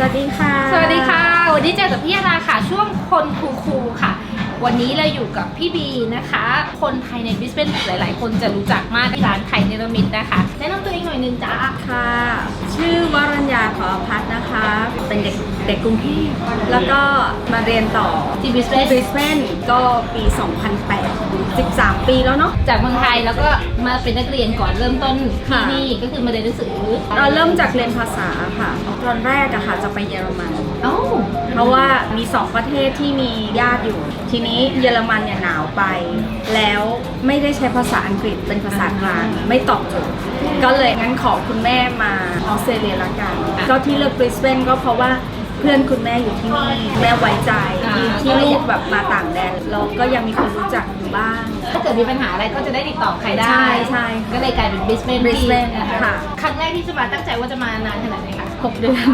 สวัสดีค่ะ สวัสดีค่ะ วันนี้เจอกับพี่ยาดาค่ะ ช่วงคนคูคูๆค่ะ วันนี้เราอยู่กับพี่บีนะคะ คนไทยในบริสเบนหลาย ๆ คนจะรู้จักมากที่ร้านไทยเนรมิตนะคะ แนะนำตัวเองหน่อยหนึงจ้าค่ะ ชื่อวรัญญาขอพัฒน์นะคะ เป็นเด็กเด็กกรุงเทพแล้วก็มาเรียนต่อที่บริสเบที่นบริสเบนก็ปี 2008 13 ปีแล้วเนาะ จากเมืองไทยแล้วก็มาเป็นนักเรียนก่อนเริ่มต้นที่ค่ะ นี่ก็คือมาเรียนหนังสือเราเริ่มจากเรียนภาษาค่ะ ตอนแรกอะค่ะจะไปเยอรมัน เอ้า เพราะว่ามีสองประเทศที่มีญาติอยู่ ทีนี้เยอรมันเนี่ยหนาวไป แล้วไม่ได้ใช้ภาษาอังกฤษเป็นภาษากลางไม่ตอบโจทย์ก็เลยงั้นขอคุณแม่มาออสเตรเลียละกันก็ที่เลือกบริสเบนก็เพราะว่า เพื่อนคุณแม่อยู่ที่นี่แม่ไว้ใจที่ที่ลูกแบบมาต่างแดนเราก็ยังมีคนรู้จักอยู่บ้าง ถ้าเกิดมีปัญหาอะไรก็จะได้ติดต่อใครได้ ใช่ใช่ก็เลยกลายเป็นบริสเบน Brisbane ค่ะ ครั้งแรกที่จะมาตั้งใจว่าจะมานานขนาดไหนคะ หกเดือน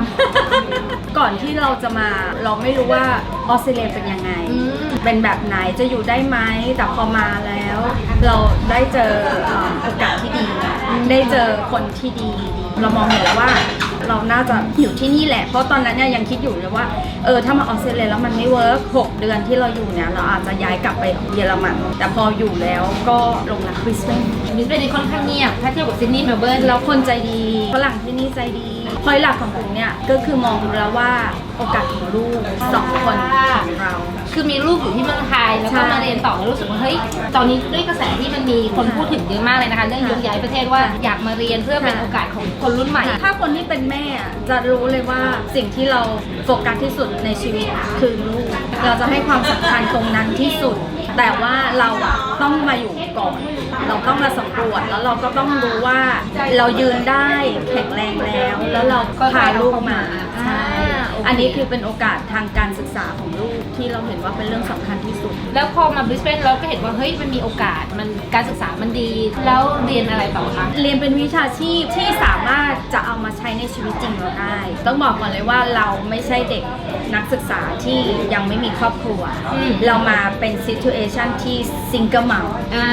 ก่อนที่เราจะมาเราไม่รู้ว่าออสเตรเลียเป็นยังไง อืม เป็นแบบไหนจะอยู่ได้ไหมแต่พอมาแล้ว เราได้เจอเอ่อโอกาสที่ดี ได้เจอคนที่ดี เรามองเห็นแล้วว่า เราน่าจะอยู่ที่นี่แหละ เพราะตอนนั้นเนี่ยยังคิดอยู่เลยว่า เออ ถ้ามาออสเตรเลียแล้วมันไม่เวิร์กหกเดือนที่เราอยู่เนี่ย เราอาจจะย้ายกลับไปเยอรมัน แต่พออยู่แล้วก็ลงรักบริสเบนบริสเบนนี่ค่อนข้างเงียบ ถ้าเทียบกับซิดนีย์เมลเบิร์นแล้วคนใจดีฝรั่งที่นี่ใจดีพอยหลักของผมเนี่ยก็คือมองดูแล้วว่าโอกาสของลูกสองคนของเรา คือมีลูกอยู่ที่เมืองไทยแล้วก็ใช่มาเรียนต่อแล้วรู้สึกว่าเฮ้ยตอนนี้ด้วยกระแสที่มันมีคนพูดถึงเยอะมากเลยนะคะเรื่องยกย้ายประเทศว่าอยากมาเรียนเพื่อเป็นค่ะโอกาสของคนรุ่นใหม่ ถ้าคนที่เป็นแม่อะจะรู้เลยว่าสิ่งที่เราโฟกัสที่สุดในชีวิตคือลูก เราจะให้ความสำคัญตรงนั้นที่สุด แต่ว่าเราอะต้องมาอยู่ก่อน เราต้องมาสำรวจแล้วเราก็ต้องรู้ว่าเรายืนได้แข็งแรงแล้ว แล้วเราก็พาลูกมา ใช่อ่าโอเคอันนี้คือเป็นโอกาสทางการศึกษาของลูกที่เราเห็นว่าเป็นเรื่องสำคัญที่สุด แล้วพอมาบริสเบนเราก็เห็นว่าเฮ้ยมันมีโอกาสมันการศึกษามันดี แล้วเรียนอะไรต่อคะ เรียนเป็นวิชาชีพที่สามารถจะเอามาใช้ในชีวิตจริงเราได้ ต้องบอกก่อนเลยว่าเราไม่ใช่เด็กนักศึกษาที่ยังไม่มีครอบครัว อืม เรามาเป็น situation ที่ single mom อ่า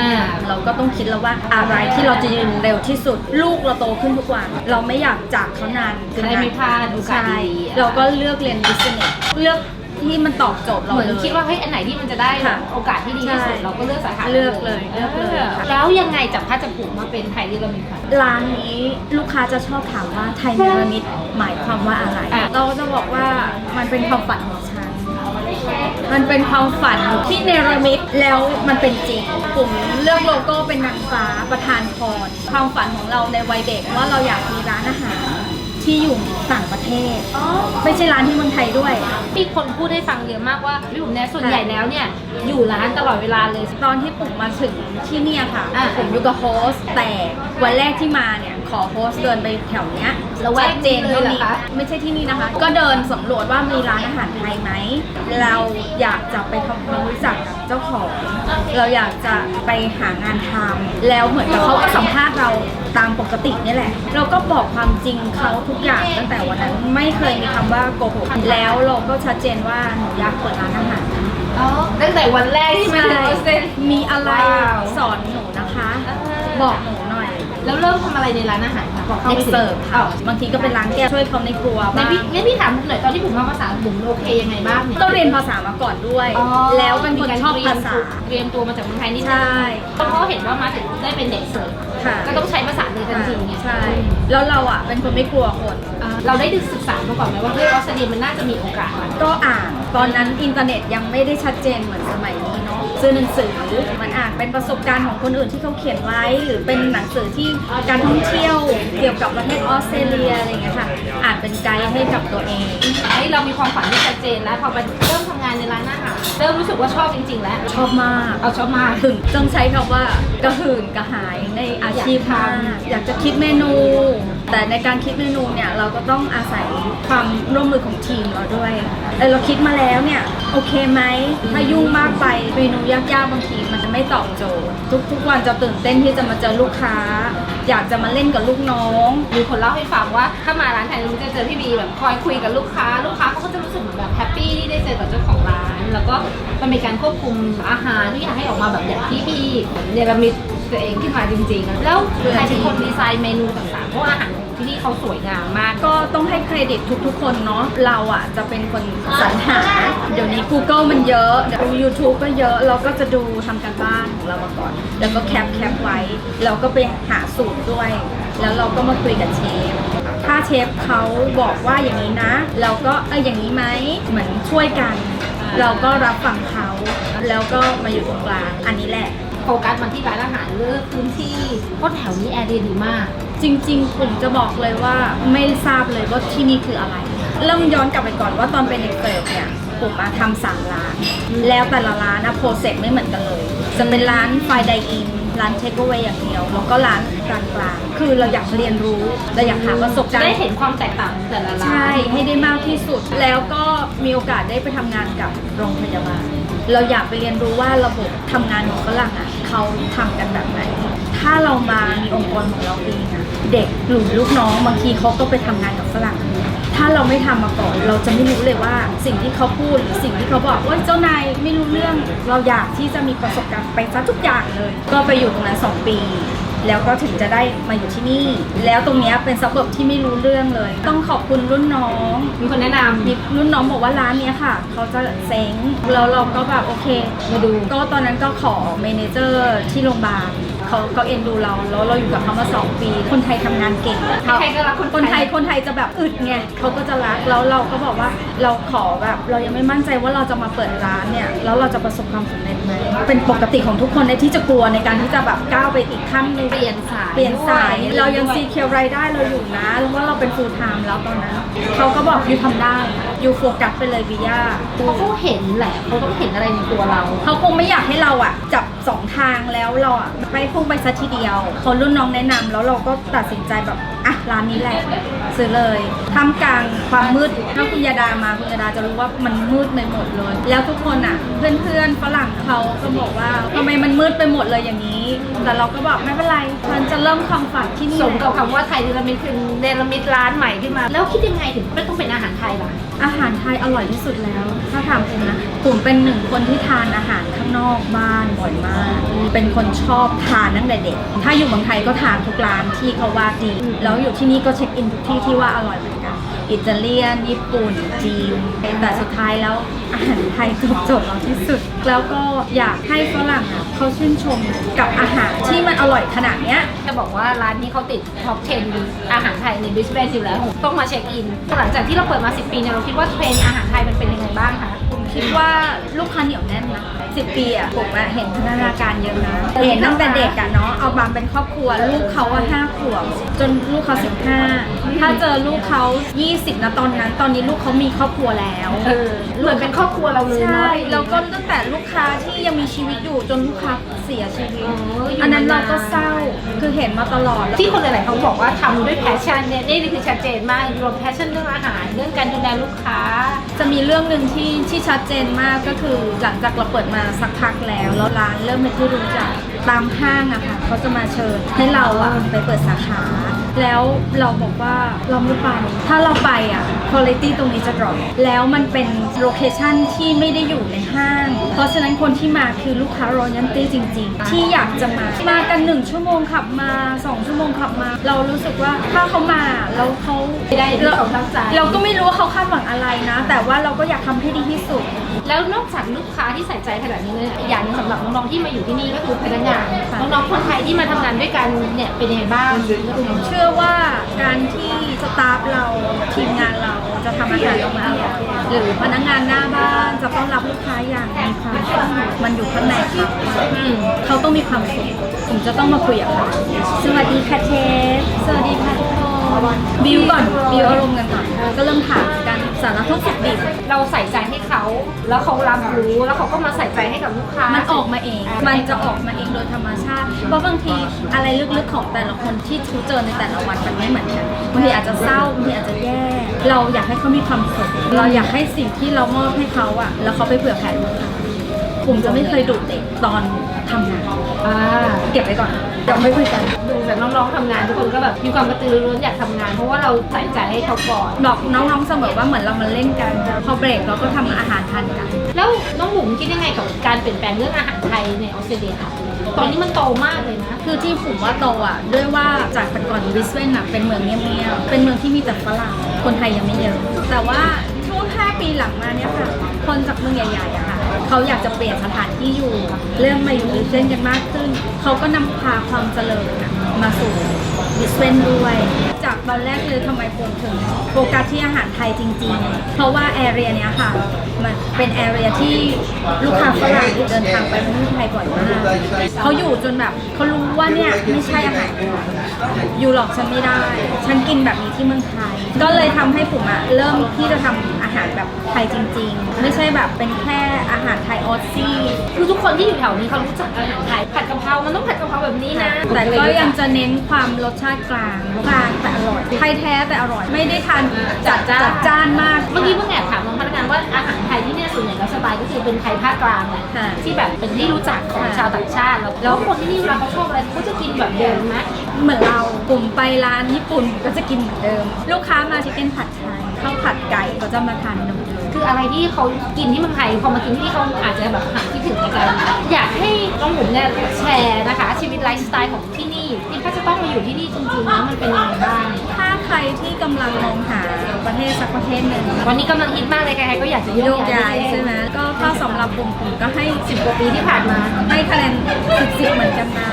เราก็ต้องคิดแล้วว่าอะไรที่เราจะยืนเร็วที่สุด ลูกเราโตขึ้นทุกวัน เราไม่อยากจากเขานานเกินจะได้ไม่พลาดโอกาสใช่ดีๆเราก็เลือกเรียน business เลือกที่มันตอบโจทย์เราเหมือนเลย คิดว่าเฮ้ยอันไหนที่มันจะได้ค่ะโอกาสที่ดีที่สุดใช่เราก็เลือกสาขาเลือกเลยเลือกเลยออแล้วยังไงจับพัดจับผูกมาเป็นไทยที่เรามีค่ะ ร้านนี้ลูกค้าจะชอบถามว่าไทยเนรมิตหมายความว่าอะไร อะ เราก็จะบอกว่ามันเป็นความฝันของฉัน มันเป็นความฝันที่เนรมิตแล้วมันเป็นจริงผมเลือกโลโก้เป็นนางฟ้าประธานพร ความฝันของเราในวัยเด็กว่าเราอยากมีร้านอาหาร ที่อยู่ต่างประเทศ ไม่ใช่ร้านที่เมืองไทยด้วย มีคนพูดให้ฟังเยอะมากว่าพี่บุ๋มเนี่ยส่วนใหญ่แล้วเนี่ยอยู่ร้านตลอดเวลาเลย ตอนที่ปุ่มมาถึงที่เนี่ยค่ะอะผมอยู่กับโฮสต์แต่วันแรกที่มาเนี่ย ขอโฮสต์เดินไปแถวเนี้ยละแวกชัดเจนนี้เลยเหรอมีคะไม่ใช่ที่นี่นะคะ ก็เดินสำรวจว่ามีร้านอาหารไทยไหม เราอยากจะไปทำความรู้จักกับเจ้าของ เราอยากจะไปหางานทำแล้วเหมือนกับเขาก็สัมภาษณ์เราตามปกตินี่แหละ เราก็บอกความจริงเขาทุกอย่างตั้งแต่วันนั้นไม่เคยมีคำว่าโกหกแล้วเราก็ชัดเจนว่าหนูอยากเปิดร้านอาหารอ๋อตั้งแต่วันแรกที่มาถึงออสเตรเลียมีอะไรว้าวสอนหนูนะคะอ่าบอกหนูหน่อย แล้วเริ่มทำอะไรในร้านอาหารคะพอเข้าเด็ไปกถึงเสิร์ฟอ้าค่ะวบางทีก็เป็นล้างแก้วช่วยเขาในครัวงั้นบ้างพี่งั้นพี่ถามหน่อยตอนที่บุ๋มมาภาษาบุ๋มโอเคยังไงบ้างเนี่ย ต้องเรียนภาษามาก่อนด้วย อ๋อแล้วเป็นคนชอบภาษาเตรียมตัวมาจากเมืองไทยนี่ใช่ เพราะเห็นว่ามาถึงได้เป็นเด็กเสิร์ฟค่ะ ก็ต้องใช้ภาษาเลยทันทีไงใช่ แล้วเราอะเป็นคนไม่กลัวคน อ่าเราได้ศึกษามาก่อนไหมว่าเฮ้ยออสเตรเลียมันน่าจะมีโอกาสก็อ่าน ตอนนั้นอินเทอร์เน็ตยังไม่ได้ชัดเจนเหมือนสมัยนี้เนาะ ซื้อหนังสือมันอ่านเป็นประสบการณ์ของคนอื่นที่เขาเขียนไว้ หรือเป็นหนังสือที่การท่องเที่ยวเกี่ยวกับประเทศออสเตรเลียอะไรอย่างเงี้ยค่ะอ่านเป็นไกด์ให้กับตัวเองเฮ้ยเรามีความฝันที่ชัดเจนแล้วพอไปเริ่มทำงานในร้านอาหารเริ่มรู้สึกว่าชอบจริง ๆ แล้วชอบมากเอาชอบมากถึงต้องใช้คำว่ากระหื่นกระหายในอาชีพอยากทำมากอยากจะคิดเมนู แต่ในการคิดเมนูเนี่ยเราก็ต้องอาศัยความร่วมมือของทีมเราด้วยเออเราคิดมาแล้วเนี่ยโอเคไหมถ้ายุ่งมากไปเมนูยากๆบางทีมันจะไม่ตอบโจทย์ทุกทุกวันจะตื่นเต้นที่จะมาเจอลูกค้า อยากจะมาเล่นกับลูกน้องมีคนเล่าให้ฟังว่าถ้ามาร้านไทยมันจะเจอพี่บีแบบคอยคุยกับลูกค้า ลูกค้าเขาก็จะรู้สึกเหมือนแบบแฮปปี้ที่ได้เจอกับเจ้าของร้าน แล้วก็มันมีการควบคุมอาหารทุกอยางให้ออกมาแบบอย่างที่พี่เนรมิต ตัวเองขึ้นมาจริงๆ แล้วใครเป็นคนดีไซน์เมนูต่างๆเพราะว่าอาหารที่ที่นี่เขาสวยงามมาก ก็ต้องให้เครดิตทุกๆ คนเนาะเราอะจะเป็นคนสรรหา เดี๋ยวนี้ Google มันเยอะดู YouTube ก็เยอะเราก็จะดูทำการบ้านของเรามาก่อน แล้วก็แคปแคปไว้เราก็ไปหาสูตรด้วย แล้วเราก็มาคุยกับเชฟถ้าเชฟเขาบอกว่าอย่างนี้นะ เราก็เอออย่างนี้ไหมเหมือนช่วยกัน เราก็รับฟังเขาแล้วก็มาอยู่ตรงกลางอันนี้แหละ โฟกัสมาที่ร้านอาหารเลือพื้นที่เพราะแถวนี้แอร์เรียดีมาก จริงๆผมจะบอกเลยว่าไม่ทราบเลยว่าที่นี่คืออะไร เริ่มย้อนกลับไปก่อนว่าตอนเป็นเด็กเสิร์ฟเนี่ยผมมาทำสามร้าน แล้วแต่ละร้านนะโปรเซสไม่เหมือนกันเลย จะเป็นร้านไฟไดอินร้านเทคเว y อย่างเดียว แล้วก็ร้านกลางๆคือเราอยากเรียนรู้เราอยากหาประสบการณ์ได้เห็นความแตกต่างของแต่ละร้านใช่ให้ได้มากที่สุด แล้วก็มีโอกาสได้ไปทำงานกับโรงพยาบาล เราอยากไปเรียนรู้ว่าระบบทำงานของฝรั่งอะเขาทำกันแบบไหน ถ้าเรามามีองค์กรของเราเองอะเด็กหรือลูกน้องบางทีเขาก็ไปทำงานกับฝรั่ง ถ้าเราไม่ทำมาก่อนเราจะไม่รู้เลยว่าสิ่งที่เขาพูดหรือสิ่งที่เขาบอกว่าเจ้านายไม่รู้เรื่องเราอยากที่จะมีประสบการณ์ไปซะทุกอย่างเลย ก็ไปอยู่ตรงนั้นสองปี แล้วก็ถึงจะได้มาอยู่ที่นี่ แล้วตรงเนี้ยเป็นซับเบิร์บที่ไม่รู้เรื่องเลย ต้องขอบคุณรุ่นน้อง มีคนแนะนำ มีรุ่นน้องบอกว่าร้านเนี้ยค่ะ เขาจะเซ้งแล้วเราก็แบบโอเค มาดู ก็ตอนนั้นก็ขอเมเนเจอร์ที่โรงพยาบาล เขาเขาเอ็นดูเราแล้วเราอยู่กับเขามาสองปี คนไทยทำงานเก่งใครก็รักคนคนไทไทยยคนไทยจะแบบอึดไงเขาก็จะรักแล้วเราก็บอกว่าเราขอแบบเรายังไม่มั่นใจว่าเราจะมาเปิดร้านเนี่ยแล้วเราจะประสบความสำเร็จไหมเป็นปกติของทุกคนในที่จะกลัวในการที่จะแบบก้าวไปอีกขั้นหนึงเปลี่ยนสายเปลี่ยนสายด้วยเรายังซีเคียวรายได้เราอยู่นะแล้วว่าเราเป็น full time แล้วตอนนั้นเขาก็บอกยูทำได้ ยูโฟกัสไปเลยวิยาเพราะเขาเห็นแหละเขาต้องเห็นอะไรในตัวเรา เขาคงไม่อยากให้เราอะ จับสองทางแล้วเราอะไปพุ่งไปซะทีเดียวคนรุ่นน้องแนะนำแล้วเราก็ตัดสินใจแบบ อะร้านนี้แหละซื้อเลยท่ามกลางความมืดถ้าคุณยาดามาคุณยาดาจะรู้ว่ามันมืดไปหมดเลย แล้วทุกคนอะ เพื่อนๆฝรั่งเขาก็บอกว่าทำไมมันมืดไปหมดเลยอย่างนี้ แต่เราก็บอกไม่เป็นไรฉันจะเริ่มความฝันที่นี่สมแหละกับคำว่าไทยเนรมิตคือเนรมิตร้านใหม่ขึ้นมา แล้วคิดยังไงถึงไม่ต้องเป็นอาหารไทยล่ะอาหารไทยอร่อยที่สุดแล้ว ถ้าถามผมนะผมเป็นหนึ่งคนที่ทานอาหารข้างนอกบ้านบ่อยมาก เป็นคนชอบทานตั้งแต่เด็ก ถ้าอยู่เมืองไทยก็ทานทุกร้านที่เขาว่าดีแล้วอยู่ที่นี่ก็เช็คอินทุกที่ที่ว่าอร่อยเหมือนกัน อิตาเลียน ญี่ปุ่น จีน แต่สุดท้ายแล้วอาหารไทยจบจบเราที่สุด แล้วก็อยากให้ฝรั่งอะเขาชื่นชมกับอาหารที่มันอร่อยขนาดเนี้ย จะบอกว่าร้านนี้เขาติดท็อป 10อาหารไทยในบิสเบนอยู่แล้ว ต้องมาเช็คอิน หลังจากที่เราเปิดมา 10 ปีเนี่ยเราคิดว่าเทรนด์อาหารไทยมันเป็นยังไงบ้างคะ คิดว่าลูกค้าเหนียวแน่นนะสิปีอะผมอะเห็นพัฒนาการเยอะนะเห็นตั้งแต่เด็กอะเนาะเอาบางเป็นครอบครัว ลูกเขาอะห้าขวบจนลูกเขาสิบห้าถ้าเจอลูกเขา 20นะตอนนั้น ตอนนี้ลูกเขามีครอบครัวแล้วเออเหมือนเป็นครอบครัวเราเลยใช่เนาะแล้วก็ตั้งแต่ลูกค้าที่ยังมีชีวิตอยู่จนลูกค้าเสียชีวิตอ๋ออยู่อันนั้นเราก็มานานเศร้าคือเห็นมาตลอดที่คนหลายๆเขาบอกว่าทำด้วยแพชชั่นเนี่ยนี่คือชัดเจนมากรวมแพชชั่นเรื่องอาหารเรื่องการดูแลลูกค้า จะมีเรื่องหนึ่งที่ที่ชัดเจนมากก็คือหลังจากเราเปิดมาสักพักแล้วแล้วร้านเริ่มเป็นที่รู้จักตามห้างอะค่ะเขาจะมาเชิญให้เราอะไปเปิดสาขา แล้วเราบอกว่าเราไม่ไป ถ้าเราไปอะคุณภาพตรงนี้จะ drop แล้วมันเป็นโลเคชันที่ไม่ได้อยู่ในห้าง เพราะฉะนั้นคนที่มาคือลูกค้ารอยันตี้จริง ๆ ที่อยากจะมา มากันหนึ่งชั่วโมงขับมาสองชั่วโมงขับมา เรารู้สึกว่าถ้าเขามาแล้วเขาไม่ได้ที่เขาตั้งใจ เราก็ไม่รู้ว่าเขาคาดหวังอะไรนะ แต่ว่าเราก็อยากทำให้ดีที่สุด แล้วนอกจากลูกค้าที่ใส่ใจขนาดนี้เนี่ยอีกอย่างหนึงสำหรับน้องๆที่มาอยู่ที่นี่ก็คือพนักงานน้องๆคนไทยที่มาทำงานด้วยกันเนี่ยเป็นยังไงบ้างเชื่อว่าการที่สตาฟเราทีมงานเราจะทำอาหารออกมาอร่อยหรือพนักงานหน้าบ้านจะต้อนรับลูกค้าอย่างมีความสุขมันอยู่ข้างในเขาอืมเขาต้องมีความสุขผมจะต้องมาคุยกับเขาสวัสดีค่ะเชฟสวัสดีค่ะทุกคนบิวก่อนบิวอารมณ์กันก่อนก็เริ่มถามกัน สารทุกข์สุขดิบเราใส่ใจให้เขา แล้วเขารับรู้แล้วเขาก็มาใส่ใจให้กับลูกค้า มัมันออกมาเอง มันจะออกมาเองโดยธรรมชาติ เพราะบางทีอะไรลึกๆของแต่ละคนที่ทูเจอในแต่ละวันมันไม่เหมือนกัน บางทีอาจจะเศร้า บางทีอาจจะแย่ เราอยากให้เขามีความสุข เราอยากให้สิ่งที่เรามอบให้เขาอะแล้วเขาไปเผื่อแผ่ลูกค้า ผมจะไม่เคยดุเด็กตอนทำงานอ่าเก็บไว้ก่อนเดี๋ยวไม่คุยกัน ดูจากน้องๆทำงานทุกคนก็แบบมีความกระตือรือร้นอยากทำงาน เพราะว่าเราใส่ใจให้เขาก่อน บอกน้องๆเสมอว่าเหมือนเรามาเล่นกันพอเบรกเราก็ทำอาหารทานกัน แล้วน้องบุ๋มคิดยังไงกับการเปลี่ยนแปลงเรื่องอาหารไทยในออสเตรเลียคะตอนนี้มันโตมากเลยนะ คือที่ผมว่าโตอะด้วยว่าจากแต่ก่อนบริสเบนอะเป็นเมืองเงียบๆเป็นเมืองที่มีแต่ฝรั่งคนไทยยังไม่เยอะ แต่ว่าช่วง 5 ปีหลังมาเนี่ยค่ะ คนจากเมืองใหญ่ๆอะค่ะ เขาอยากจะเปลี่ยนสถานที่อยู่ เริ่มมาอยู่บริสเบนกันมากขึ้น เขาก็นำพาความเจริญมาสู่ บริสเบนด้วย จากตอนแรกคือทำไมผมถึงโฟกัสที่อาหารไทยจริง ๆ เพราะว่าแอเรียเนี้ยค่ะ มันเป็นแอเรียที่ลูกค้าฝรั่งเดินทางไปประเทศไทยบ่อยมากเขาอยู่จนแบบเขารู้ว่าเนี่ยไม่ใช่อาหารไทยอยู่หรอกฉันไม่ได้ ฉันกินแบบนี้ที่เมืองไทย ก็เลยทำให้ผมอะเริ่มที่จะทำอาหารแบบไทยจริง ๆ ไม่ใช่แบบเป็นแค่อาหารไทยออสซี่คือทุกคนที่อยู่แถวนี้เขารู้จักอาหารไทยผัดกะเพรามันต้องผัดกะเพราแบบนี้นะ แต่ก็ยังจะเน้นความรสชาติกลางกลางแต่อร่อยไทยแท้แต่อร่อยไม่ได้ทานจัดจัดจ้านมาก เมื่อกี้เพิ่งแอบถามน้องพนักงานว่าอาหารไทยที่เนี่ยส่วนใหญ่แล้วสไตล์ก็คือเป็นไทยภาคกลางแหละค่ะ ที่แบบเป็นที่รู้จักของชาวต่างชาติแล้วแล้วคนที่นี่เวลาเขาชอบอะไรเขาจะกินแบบเดิมไหมเหมือนเรากลุ่มไปร้านญี่ปุ่นก็จะกินเหมือนเดิม ลูกค้ามาชิคเก้นผัดไทยข้าวผัดไก่ก็จะมาทานเหมือนเดิม คืออะไรที่เขากินที่เมืองไทยพอมากินที่นี่เขาอาจจะแบบหาที่ถึงในการอยากให้น้องหมุนเนี่ยแชร์นะคะ ชีวิตไลฟ์สไตล์ของที่นี่ที่ถ้าจะต้องมาอยู่ที่นี่จริงๆแล้วมันเป็นยังไงบ้าง รที่กำลังมองหาประเทศสักประเทศหนึ่งวันนี้กำลังฮิตมากเลยใครๆก็อยากจะโยโยกกย้าย้ายยใช่ไหมก็ถ้าสำหรับผมผมก็ให้10กว่าปีปีที่ที่ผ่าผ่านนมามา ให้คะแนน10 10เหมือนกันนะ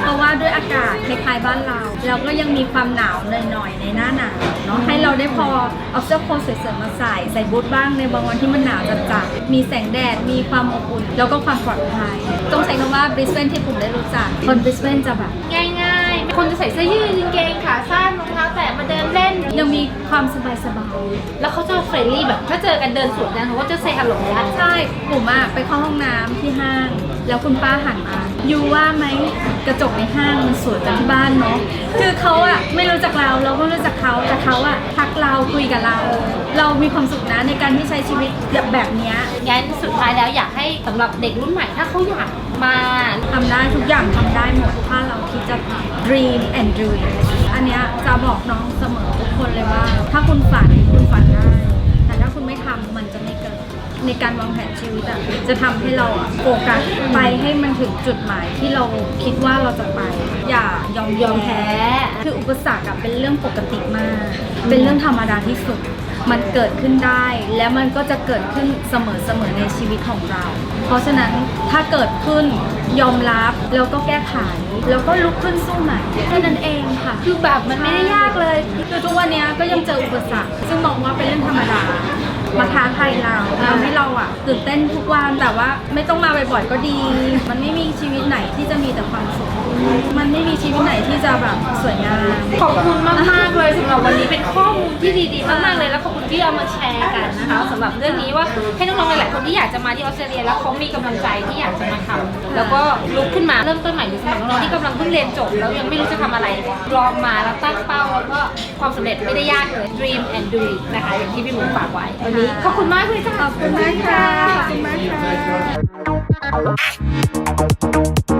เพราะว่าด้วยอากาศคล้ายๆบ้านเราแล้วก็ยังมีความหนาวหน่อยๆในหน้าหนาวเนาะให้เราได้พอเอาเสื้อโค้ทสวยๆมาใส่ใส่บูทบ้างในบางวันที่มันหนาวจัดๆมีแสงแดดมีความอบอุ่น แล้วก็ความปลอดภัยต้องใช้คำว่าบริสเบนที่ผมได้รู้จักคนบริสเบนจะแบบ ง่ายๆ คนจะใส่เสื้อยืดกางเกงขาสั้นรองเท้าแตะมาเดินเล่น ยังมีความสบายแล้วเขาจะเฟรนลี่แบบ ถ้าเจอกันเดินสวนกันเขาก็จะเซฮัลโหลแล้วๆใช่ผมอะไปเข้าห้องน้ำที่ห้าง แล้วคุณป้าหันมายูว่าไหมกระจกในห้างมันสวยกว่าที่บ้านเนาะคือเขาอะไม่รู้จักเราเราก็ไม่รู้จักเขาแต่เขาอะทักเราคุยกับเรา เรามีความสุขนะในการที่ใช้ชีวิตแบบแบบเนี้ย งั้นสุดท้ายแล้วอยากให้สำหรับเด็กรุ่นใหม่ถ้าเขาอยาก มาทำได้ทุกอย่างทำได้หมด ถ้าเราคิดจะทำ dream and do it อันเนี้ยจะบอกน้องเสมอทุกคนเลยว่า ถ้าคุณฝันคุณฝันได้ แต่ถ้าคุณไม่ทำมันจะไม่เกิด ในการวางแผนชีวิตอะจะทำให้เราอะโฟกัสไปให้มันถึงจุดหมายที่เราคิดว่าเราจะไป อย่ายอมยอมแพ้ คืออุปสรรคอะเป็นเรื่องปกติมาก เป็นเรื่องธรรมดาที่สุด มันเกิดขึ้นได้ และมันก็จะเกิดขึ้นเสมอๆในชีวิตของเรา เพราะฉะนั้นถ้าเกิดขึ้นยอมรับแล้วก็แก้ไขแล้วก็ลุกขึ้นสู้ใหม่แค่นั้นเองค่ะ คือแบบมันไม่ได้ยากเลยคือทุกวันนี้ก็ยังเจออุปสรรค ซึ่งมองว่าเป็นเรื่องธรรมดามาท้าทายเราทำให้เราอะตื่นเต้นทุกวันแต่ว่าไม่ต้องมาบ่อยๆก็ดี มันไม่มีชีวิตไหนที่จะมีแต่ความสุข มันไม่มีชีวิตไหนที่จะแบบสวยงามขอบคุณมากมากเลยสำหรับวันนี้เป็นข้อมูลที่ดีๆมากๆเลยแล้วขอบคุณที่เอามาแชร์กันนะคะสำหรับเรื่องนี้ว่าให้น้องๆหลายๆคนที่อยากจะมาที่ออสเตรเลียแล้วเขามีกำลังใจที่อยากจะมาทำแล้วก็ลุกขึ้นมาเริ่มต้นใหม่หรือสำหรับน้องๆที่กำลังเพิ่งเรียนจบแล้วยังไม่รู้จะทำอะไรลองมาแล้วตั้งเป้าแล้วก็ความสำเร็จไม่ได้ยากเลย dream and do it นะคะอย่างที่พี่หมูฝากไว้วันนี้ขอบคุณมากเลยจ้ะขอบคุณมากค่ะขอบคุณมากค่ะ